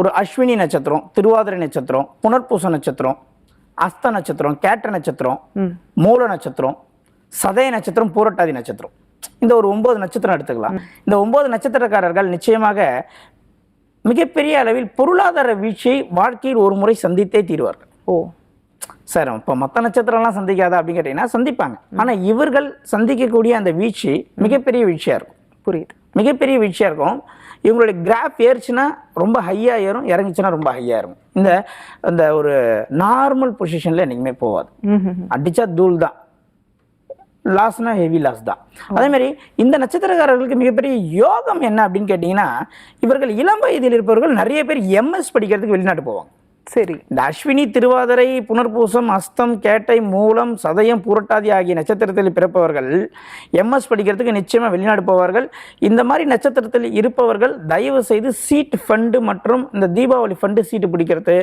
ஒரு அஸ்வினி நட்சத்திரம் திருவாதிரை நட்சத்திரம் புனர்பூச நட்சத்திரம் அஸ்த நட்சத்திரம் கேட்ட நட்சத்திரம் மூல நட்சத்திரம் சதய நட்சத்திரம் பூரட்டாதி நட்சத்திரம். இந்த ஒரு ஒன்பது நட்சத்திரம் எடுத்துக்கலாம். இந்த ஒன்பது நட்சத்திரக்காரர்கள் நிச்சயமாக மிகப்பெரிய அளவில் பொருளாதார வீழ்ச்சியை வாழ்க்கையில் ஒரு முறை சந்தித்தே தீர்வார்கள். ஓ. சார் இப்போ மற்ற நட்சத்திரம்லாம் சந்திக்காதா அப்படின்னு கேட்டிங்கன்னா சந்திப்பாங்க. ஆனால் இவர்கள் சந்திக்கக்கூடிய அந்த வீழ்ச்சி மிகப்பெரிய வீழ்ச்சியாக இருக்கும். புரியுது. மிகப்பெரிய வீழ்ச்சியாக இருக்கும். இவங்களுடைய கிராஃப் ஏறுச்சுன்னா ரொம்ப ஹையாக ஏறும் இறங்குச்சுன்னா ரொம்ப ஹையாக இருக்கும் இந்த இந்த ஒரு நார்மல் பொசிஷனில் என்றைக்குமே போகாது அடிச்சா தூள் தான். லாஸ்னா ஹெவி லாஸ் தான். அதே மாதிரி இந்த நட்சத்திரக்காரர்களுக்கு மிகப்பெரிய யோகம் என்ன அப்படின்னு கேட்டிங்கன்னா இவர்கள் இளம் வயதில் இருப்பவர்கள் நிறைய பேர் எம்எஸ் படிக்கிறதுக்கு வெளிநாட்டு போவாங்க. சரி. இந்த அஸ்வினி திருவாதிரை புனர்பூசம் அஸ்தம் கேட்டை மூலம் சதயம் பூரட்டாதி ஆகிய நட்சத்திரத்தில் பிறப்பவர்கள் எம்எஸ் படிக்கிறதுக்கு நிச்சயமாக வெளிநாடு போவார்கள். இந்த மாதிரி நட்சத்திரத்தில் இருப்பவர்கள் தயவு செய்து சீட் ஃபண்டு மற்றும் இந்த தீபாவளி ஃபண்டு சீட்டு பிடிக்கிறது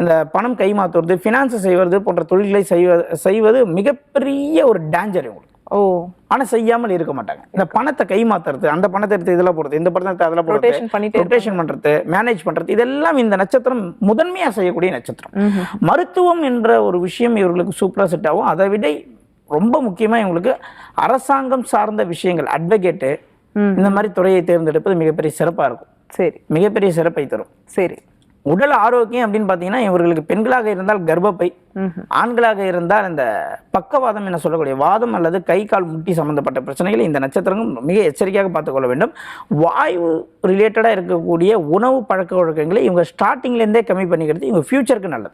இந்த பணம் கைமாத்துறது ஃபினான்ஸ் செய்வது போன்ற தொழில்களை செய்வது செய்வது மிகப்பெரிய ஒரு டேஞ்சர் இவங்களுக்கு. ஓ. ஆனால் செய்யாமல் இருக்க மாட்டாங்க. இந்த பணத்தை கைமாத்துறது அந்த பணத்தை எடுத்து இதில் போடுறது இந்த பணத்தை அதில் போடுறது ரொட்டேஷன் பண்ணிட்டே ரொட்டேஷன் பண்றது மேனேஜ் பண்றது இதெல்லாம் இந்த நட்சத்திரம் முதன்மையா செய்யக்கூடிய நட்சத்திரம். மருத்துவம் என்ற ஒரு விஷயம் இவர்களுக்கு சூப்பரா செட் ஆகும். அதை விட ரொம்ப முக்கியமா இவங்களுக்கு அரசாங்கம் சார்ந்த விஷயங்கள் அட்வொகேட்டு. இந்த மாதிரி துறையை தேர்ந்தெடுப்பது மிகப்பெரிய சிறப்பா இருக்கும். சரி. மிகப்பெரிய சிறப்பை தரும். சரி. உடல் ஆரோக்கியம் அப்படின்னு பார்த்தீங்கன்னா இவர்களுக்கு பெண்களாக இருந்தால் கர்ப்பப்பை. ஆண்களாக இருந்தால் இந்த பக்கவாதம் என சொல்லக்கூடிய வாதம் அல்லது கை கால் முட்டி சம்பந்தப்பட்ட பிரச்சனைகளை இந்த நட்சத்திரங்கள் மிக எச்சரிக்கையாக பார்த்துக்கொள்ள வேண்டும் வாயு ரிலேட்டடாக இருக்கக்கூடிய உணவு பழக்க வழக்கங்களை இவங்க ஸ்டார்டிங்லேருந்தே கம்மி பண்ணிக்கிறது இவங்க ஃபியூச்சருக்கு நல்லது